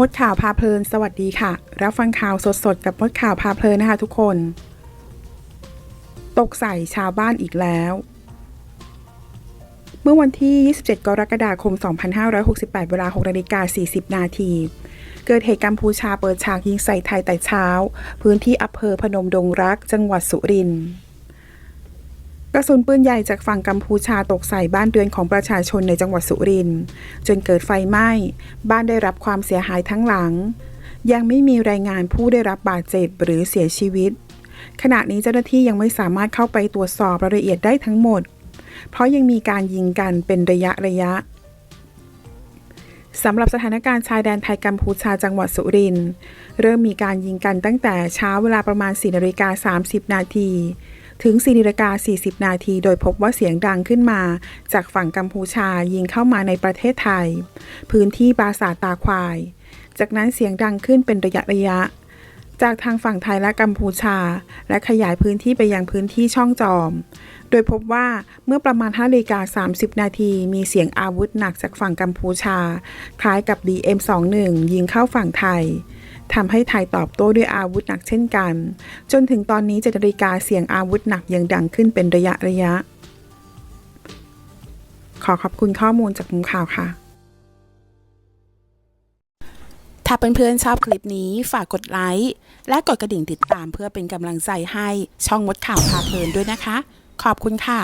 มดข่าวพาเพลิน สวัสดีค่ะ รับฟังข่าวสดๆ กับมดข่าวพาเพลินนะคะทุกคน ตกใส่ชาวบ้านอีกแล้ว เมื่อวันที่ 27 กรกฎาคม 2568 เวลา6นาฬิกา40 นาที เกิดเหตุกัมพูชาเปิดฉากยิงใส่ไทยแต่เช้า พื้นที่อำเภอพนมดงรัก จังหวัดสุรินทร์ กระสุนปืนใหญ่จากฝั่งกัมพูชาตกใส่บ้านเรือนของประชาชนในจังหวัดสุรินทร์จนเกิดไฟไหม้ บ้านได้รับความเสียหายทั้งหลัง ยังไม่มีรายงานผู้ได้รับบาดเจ็บหรือเสียชีวิต ขณะนี้เจ้าหน้าที่ยังไม่สามารถเข้าไปตรวจสอบรายละเอียดได้ทั้งหมด เพราะยังมีการยิงกันเป็นระยะระยะสำหรับสถานการณ์ชายแดนไทยกัมพูชาจังหวัดสุรินทร์เริ่มมีการยิงกันตั้งแต่เช้าเวลาประมาณ4นาฬิกา30 นาที ถึง4นาฬิกา40 นาที โดยพบว่าเสียงดังขึ้นมา จากฝั่งกัมพูชายิงเข้ามาในประเทศไทย พื้นที่ปราสาทตาควาย จากนั้นเสียงดังขึ้นเป็นระยะระยะ จากทางฝั่งไทยและกัมพูชา และขยายพื้นที่ไปยังพื้นที่ช่องจอม โดยพบว่าเมื่อประมาณ5นาฬิกา30 นาทีมีเสียงอาวุธหนักจากฝั่งกัมพูชา คล้ายกับ DM21 ยิงเข้าฝั่งไทย ทำให้ไทยตอบโต้ด้วยอาวุธหนักเช่นกัน จนถึงตอนนี้7นาฬิกาเสียงอาวุธหนักยังดังขึ้นเป็นระยะระยะ ขอขอบคุณข้อมูลจากมุมข่าวค่ะถ้าเพื่อนๆชอบคลิปนี้ฝากกดไลค์และกดกระดิ่งติดตามเพื่อเป็นกำลังใจให้ช่องมดข่าวพาเพลินด้วยนะคะ ขอบคุณค่ะ